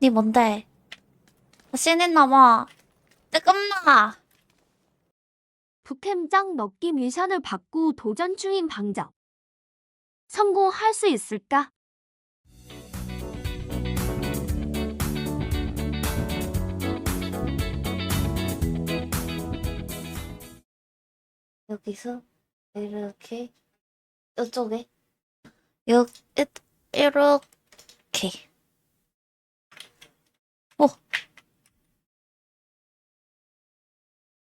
니 뭔데? 신했나봐. 뜨끔나. 북햄장 넣기 미션을 받고 도전 중인 방정. 성공할 수 있을까? 여기서 이렇게 이쪽에 여 이- 이렇게 오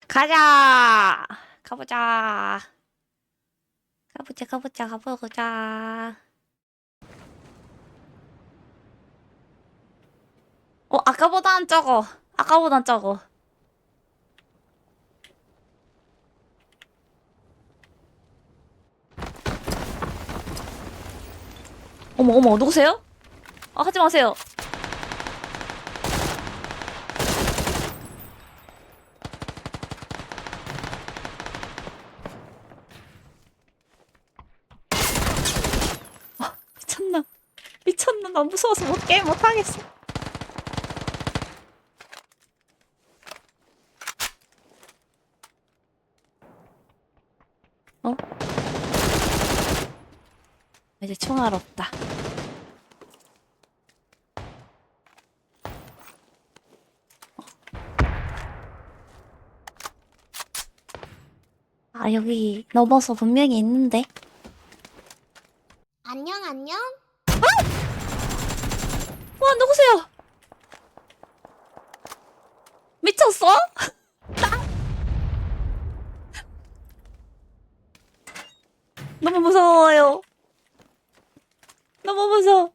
가자. 가보자. 가보자 가보자 가보자. 어 아까보단 적어. 아까보단 적어. 어머 어머 누구세요? 아 하지 마세요. 아 미쳤나 미쳤나 나 무서워서 못 게임 못 하겠어. 어? 이제 총알 없다. 아, 여기 넘어서 분명히 있는데. 안녕 안녕. 와, 누구세요? 미쳤어? 너무 무서워요. 너무 무서워.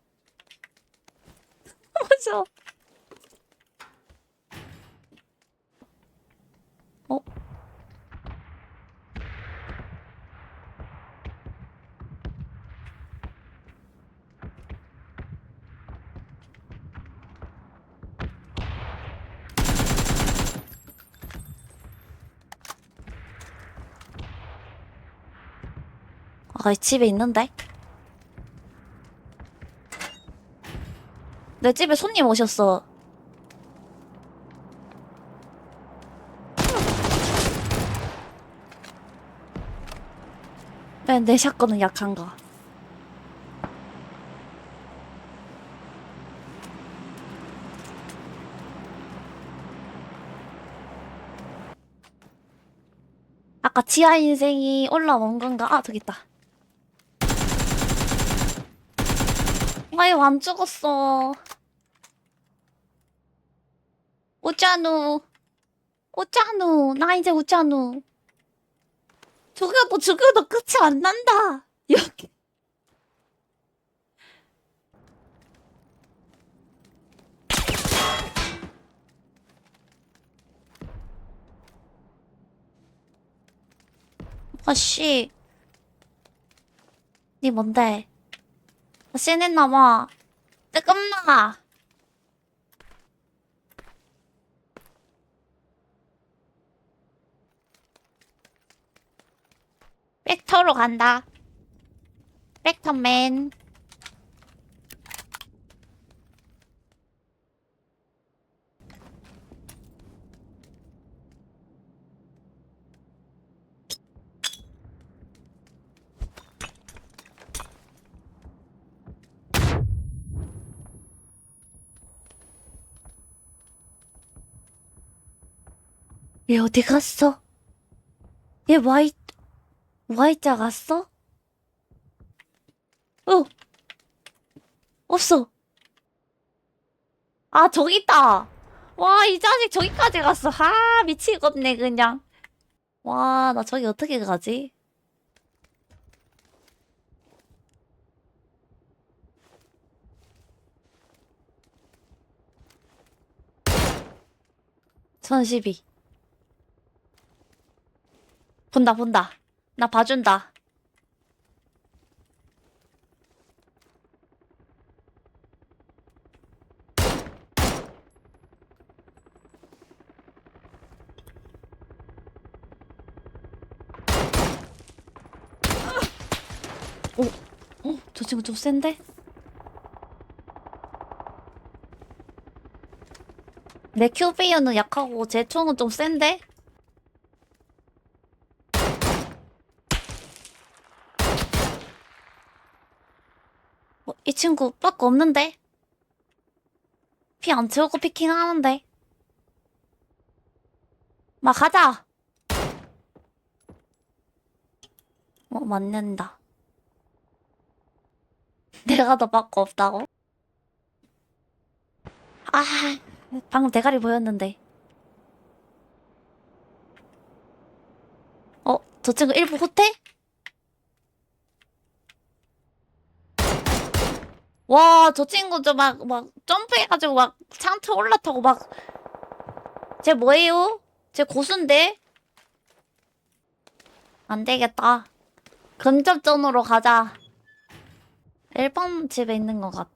무서워. 아, 이 집에 있는데? 내 집에 손님 오셨어. 왜내 샷건은 약한가? 아까 지하 인생이 올라온 건가? 아, 저기 있다. 아유, 안 죽었어. 오짜누. 오짜누. 나 이제 오짜누. 죽여도 죽여도 끝이 안 난다. 여기. 아씨. 니 뭔데? 신했나봐. 뜨끔나. 벡터로 간다. 벡터맨. 얘 어디 갔어? 얘 와이, 와이자 갔어? 어. 없어. 아, 저기 있다. 와, 이 자식 저기까지 갔어. 아, 미치겠네, 그냥. 와, 나 저기 어떻게 가지? 천십이. 본다, 본다. 나 봐준다. 어, 저 친구 좀 센데? 내 큐비어는 약하고 제 총은 좀 센데? 어, 이 친구 빠꾸 없는데? 피 안 채우고 피킹 하는데? 막 가자! 어, 맞는다. 내가 더 빠꾸 없다고? 아, 방금 대가리 보였는데. 어, 저 친구 일부 호텔? 와, 저 친구 저 막, 막, 점프해가지고 막, 창틀 올라타고 막, 쟤 뭐예요? 쟤 고수인데? 안 되겠다. 근접전으로 가자. 1번 집에 있는 것 같아.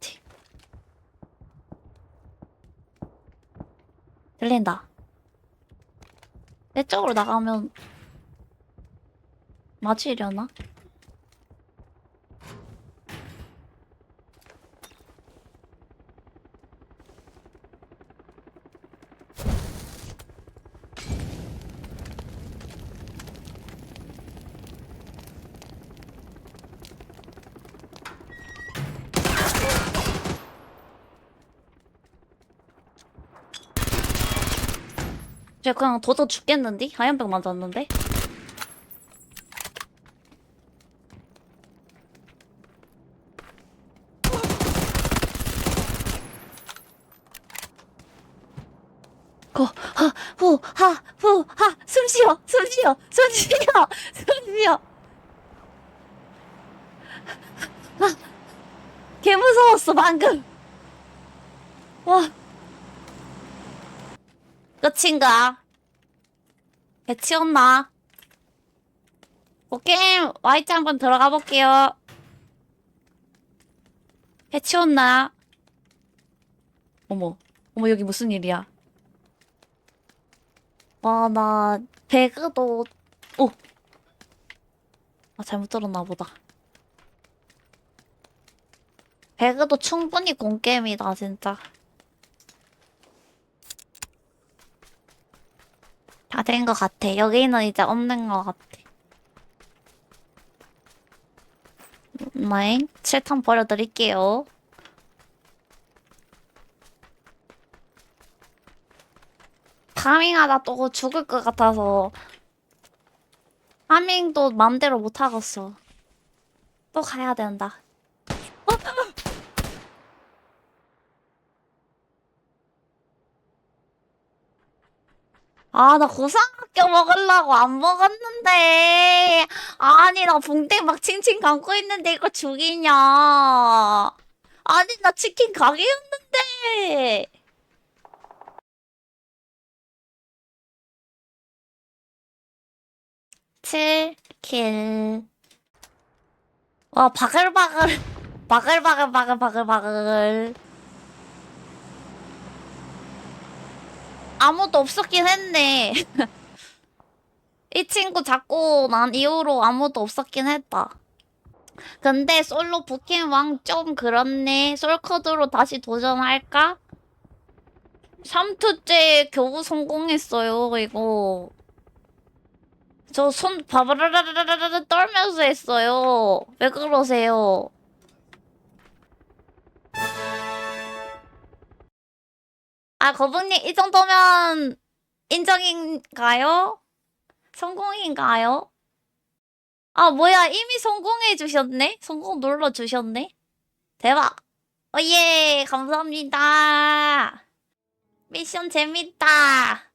들린다. 내 쪽으로 나가면 맞으려나? 쟤 그냥 도저 죽겠는데? 하얀병 맞았는데? 후, 하, 후, 하, 숨 쉬어, 숨 쉬어, 숨 쉬어, 숨 쉬어. 아, 개 무서웠어, 방금. 와. 끝인가? 배 치웠나? 오케이, Y자 한번 들어가 볼게요. 해치웠나? 어머, 어머, 여기 무슨 일이야? 와, 나, 배그도, 오! 아, 잘못 들었나 보다. 배그도 충분히 공게임이다, 진짜. 된 것 같아. 여기는 이제 없는 것 같아. 네, 7탄 버려드릴게요. 파밍하다 또 죽을 것 같아서 파밍도 맘대로 못 하겠어. 또 가야 된다. 아, 나 고상학교 먹으려고 안 먹었는데. 아니, 나 붕대 막 칭칭 감고 있는데 이거 죽이냐. 아니, 나 치킨 가게였는데. 칠킬 와, 바글바글. 바글바글, 바글바글, 바글. 아무도 없었긴 했네. 이 친구 잡고 난 이후로 아무도 없었긴 했다. 근데 솔로 부킹왕 좀 그렇네. 솔코드로 다시 도전할까? 3투째 겨우 성공했어요, 이거. 저 손 바바라라라라라 떨면서 했어요. 왜 그러세요? 아, 거북님, 이 정도면 인정인가요? 성공인가요? 아, 뭐야, 이미 성공해 주셨네? 성공 눌러 주셨네? 대박! 어, 예, 감사합니다. 미션 재밌다.